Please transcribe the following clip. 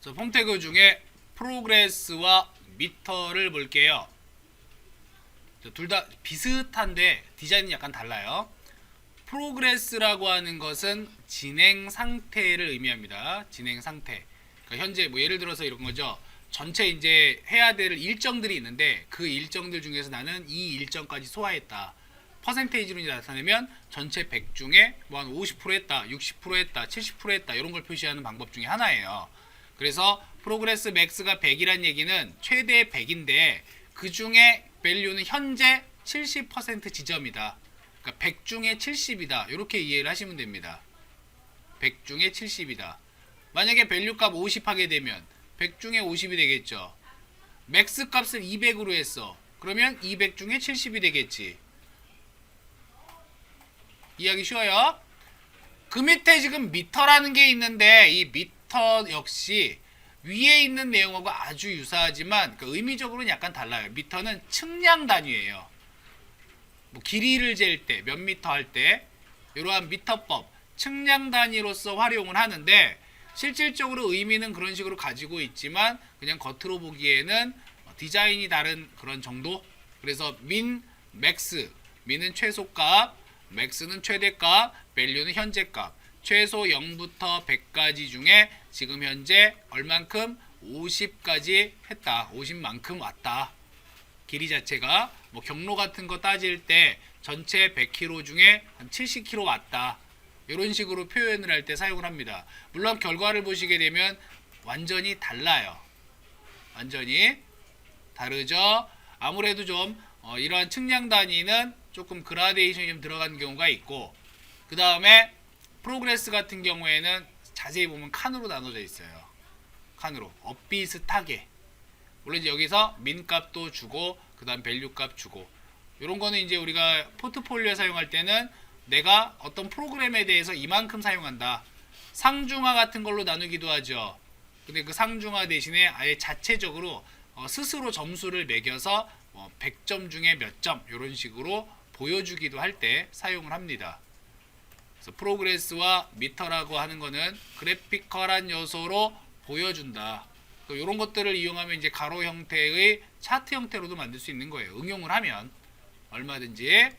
자, 폼태그 중에 프로그레스와 미터를 볼게요. 둘 다 비슷한데 디자인은 약간 달라요. 프로그레스라고 하는 것은 진행 상태를 의미합니다. 진행 상태. 그러니까 현재 뭐 예를 들어서 이런 거죠. 전체 이제 해야 될 일정들이 있는데 그 일정들 중에서 나는 이 일정까지 소화했다. 퍼센테이지로 나타내면 전체 100 중에 뭐 한 50% 했다, 60% 했다, 70% 했다 이런 걸 표시하는 방법 중에 하나예요. 그래서 프로그레스 맥스가 100이란 얘기는 최대 100인데 그 중에 밸류는 현재 70% 지점이다. 그러니까 100 중에 70이다. 이렇게 이해를 하시면 됩니다. 100 중에 70이다. 만약에 밸류 값 50 하게 되면 100 중에 50이 되겠죠. 맥스 값을 200으로 했어. 그러면 200 중에 70이 되겠지. 이해하기 쉬워요? 그 밑에 지금 미터라는 게 있는데 이 미터 역시 위에 있는 내용하고 아주 유사하지만 그 의미적으로는 약간 달라요. 미터는 측량 단위예요. 뭐 길이를 잴 때, 몇 미터 할 때 이러한 미터법, 측량 단위로서 활용을 하는데 실질적으로 의미는 그런 식으로 가지고 있지만 그냥 겉으로 보기에는 디자인이 다른 그런 정도. 그래서 민, 맥스, 민은 최소값, 맥스는 최대값, 밸류는 현재값. 최소 0부터 100까지 중에 지금 현재 얼만큼 50까지 했다. 50만큼 왔다. 길이 자체가 뭐 경로 같은 거 따질 때 전체 100km 중에 한 70km 왔다. 이런 식으로 표현을 할 때 사용을 합니다. 물론 결과를 보시게 되면 완전히 달라요. 완전히 다르죠. 아무래도 좀 어, 이러한 측량 단위는 조금 그라데이션이 좀 들어간 경우가 있고 그 다음에 프로그레스 같은 경우에는 자세히 보면 칸으로 나눠져 있어요. 칸으로 엇비슷하게 물론 이제 여기서 민값도 주고 그다음 밸류 값 주고 이런 거는 이제 우리가 포트폴리오 사용할 때는 내가 어떤 프로그램에 대해서 이만큼 사용한다. 상중하 같은 걸로 나누기도 하죠. 근데 그 상중하 대신에 아예 자체적으로 어, 스스로 점수를 매겨서 어, 100점 중에 몇 점 이런 식으로 보여주기도 할 때 사용을 합니다. 프로그레스와 미터라고 하는 거는 그래피컬한 요소로 보여준다. 이런 것들을 이용하면 이제 가로 형태의 차트 형태로도 만들 수 있는 거예요. 응용을 하면 얼마든지